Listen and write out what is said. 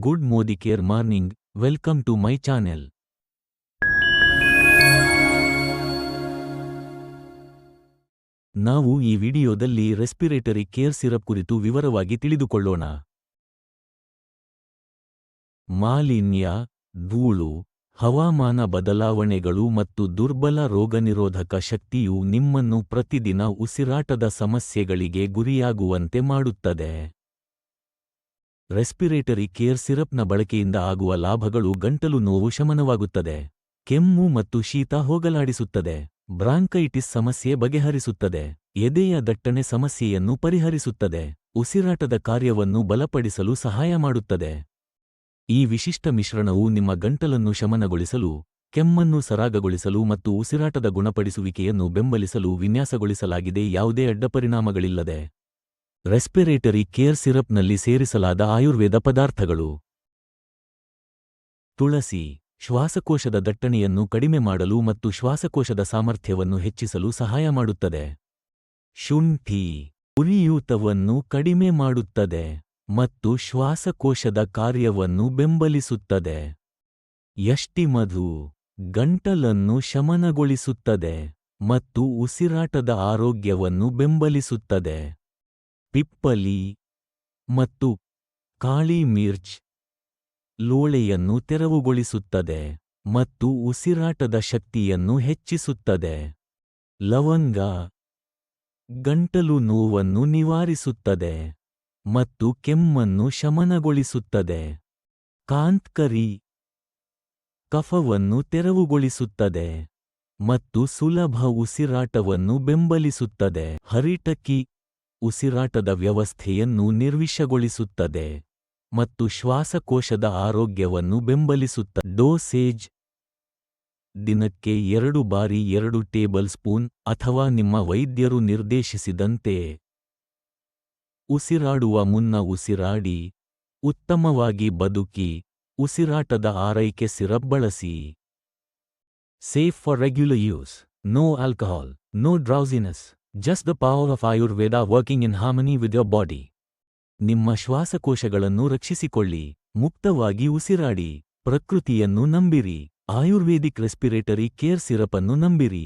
Good Modicare morning welcome to my channel ನಾವು ಈ ವಿಡಿಯೋದಲ್ಲಿ ರೆಸ್ಪಿರೇಟರಿ ಕೇರ್ ಸಿರಪ್ ಕುರಿತು ವಿವರವಾಗಿ ತಿಳಿದುಕೊಳ್ಳೋಣ. ಮಾಲಿನ್ಯ, ಧೂಳು, ಹವಾಮಾನ ಬದಲಾವಣೆಗಳು ಮತ್ತು ದುರ್ಬಲ ರೋಗನಿರೋಧಕ ಶಕ್ತಿಯು ನಿಮ್ಮನ್ನು ಪ್ರತಿದಿನ ಉಸಿರಾಟದ ಸಮಸ್ಯೆಗಳಿಗೆ ಗುರಿಯಾಗುವಂತೆ ಮಾಡುತ್ತದೆ. ರೆಸ್ಪಿರೇಟರಿ ಕೇರ್ ಸಿರಪ್ನ ಬಳಕೆಯಿಂದ ಆಗುವ ಲಾಭಗಳು ಗಂಟಲು ನೋವು ಶಮನವಾಗುತ್ತದೆ. ಕೆಮ್ಮು ಮತ್ತು ಶೀತ ಹೋಗಲಾಡಿಸುತ್ತದೆ. ಬ್ರಾಂಕೈಟಿಸ್ ಸಮಸ್ಯೆ ಬಗೆಹರಿಸುತ್ತದೆ. ಎದೆಯ ದಟ್ಟಣೆ ಸಮಸ್ಯೆಯನ್ನು ಪರಿಹರಿಸುತ್ತದೆ. ಉಸಿರಾಟದ ಕಾರ್ಯವನ್ನು ಬಲಪಡಿಸಲು ಸಹಾಯ ಮಾಡುತ್ತದೆ. ಈ ವಿಶಿಷ್ಟ ಮಿಶ್ರಣವು ನಿಮ್ಮ ಗಂಟಲನ್ನು ಶಮನಗೊಳಿಸಲು, ಕೆಮ್ಮನ್ನು ಸರಾಗಗೊಳಿಸಲು ಮತ್ತು ಉಸಿರಾಟದ ಗುಣಪಡಿಸುವಿಕೆಯನ್ನು ಬೆಂಬಲಿಸಲು ವಿನ್ಯಾಸಗೊಳಿಸಲಾಗಿದೆ. ಯಾವುದೇ ಅಡ್ಡಪರಿಣಾಮಗಳಿಲ್ಲದೆ. ರೆಸ್ಪಿರೇಟರಿ ಕೇರ್ ಸಿರಪ್ನಲ್ಲಿ ಸೇರಿಸಲಾದ ಆಯುರ್ವೇದ ಪದಾರ್ಥಗಳು. ತುಳಸಿ, ಶ್ವಾಸಕೋಶದ ದಟ್ಟಣೆಯನ್ನು ಕಡಿಮೆ ಮಾಡಲು ಮತ್ತು ಶ್ವಾಸಕೋಶದ ಸಾಮರ್ಥ್ಯವನ್ನು ಹೆಚ್ಚಿಸಲು ಸಹಾಯ ಮಾಡುತ್ತದೆ. ಶುಂಠಿ, ಉರಿಯೂತವನ್ನು ಕಡಿಮೆ ಮಾಡುತ್ತದೆ ಮತ್ತು ಶ್ವಾಸಕೋಶದ ಕಾರ್ಯವನ್ನು ಬೆಂಬಲಿಸುತ್ತದೆ. ಯಷ್ಟಿಮಧು, ಗಂಟಲನ್ನು ಶಮನಗೊಳಿಸುತ್ತದೆ ಮತ್ತು ಉಸಿರಾಟದ ಆರೋಗ್ಯವನ್ನು ಬೆಂಬಲಿಸುತ್ತದೆ. ಪಿಪ್ಪಲಿ ಮತ್ತು ಕಾಳಿ ಮಿರ್ಚ್ ಲೋಳೆಯನ್ನು ತೆರವುಗೊಳಿಸುತ್ತದೆ ಮತ್ತು ಉಸಿರಾಟದ ಶಕ್ತಿಯನ್ನು ಹೆಚ್ಚಿಸುತ್ತದೆ. ಲವಂಗ ಗಂಟಲು ನೋವನ್ನು ನಿವಾರಿಸುತ್ತದೆ ಮತ್ತು ಕೆಮ್ಮನ್ನು ಶಮನಗೊಳಿಸುತ್ತದೆ. ಕಾಂತ್ಕರಿ ಕಫವನ್ನು ತೆರವುಗೊಳಿಸುತ್ತದೆ ಮತ್ತು ಸುಲಭ ಉಸಿರಾಟವನ್ನು ಬೆಂಬಲಿಸುತ್ತದೆ. ಹರಿಟಕಿ ಉಸಿರಾಟದ ವ್ಯವಸ್ಥೆಯನ್ನು ನಿರ್ವಿಷಗೊಳಿಸುತ್ತದೆ ಮತ್ತು ಶ್ವಾಸಕೋಶದ ಆರೋಗ್ಯವನ್ನು ಬೆಂಬಲಿಸುತ್ತ ಡೋಸೇಜ್ ದಿನಕ್ಕೆ ಎರಡು ಬಾರಿ ಎರಡು ಟೇಬಲ್ ಸ್ಪೂನ್ ಅಥವಾ ನಿಮ್ಮ ವೈದ್ಯರು ನಿರ್ದೇಶಿಸಿದಂತೆ ಉಸಿರಾಡುವ ಮುನ್ನ ಉಸಿರಾಡಿ, ಉತ್ತಮವಾಗಿ ಬದುಕಿ, ಉಸಿರಾಟದ ಆರೈಕೆ ಸಿರಪ್ ಬಳಸಿ. Safe for regular use, no alcohol, no drowsiness. Just the power of Ayurveda working in harmony with your body ನಿಮ್ಮ ಶ್ವಾಸಕೋಶಗಳನ್ನು ರಕ್ಷಿಸಿಕೊಳ್ಳಿ. ಮುಕ್ತವಾಗಿ ಉಸಿರಾಡಿ. ಪ್ರಕೃತಿಯನ್ನು ನಂಬಿರಿ. ಆಯುರ್ವೇದಿಕ್ ರೆಸ್ಪಿರೇಟರಿ ಕೇರ್ ಸಿರಪ್ ಅನ್ನು ನಂಬಿರಿ.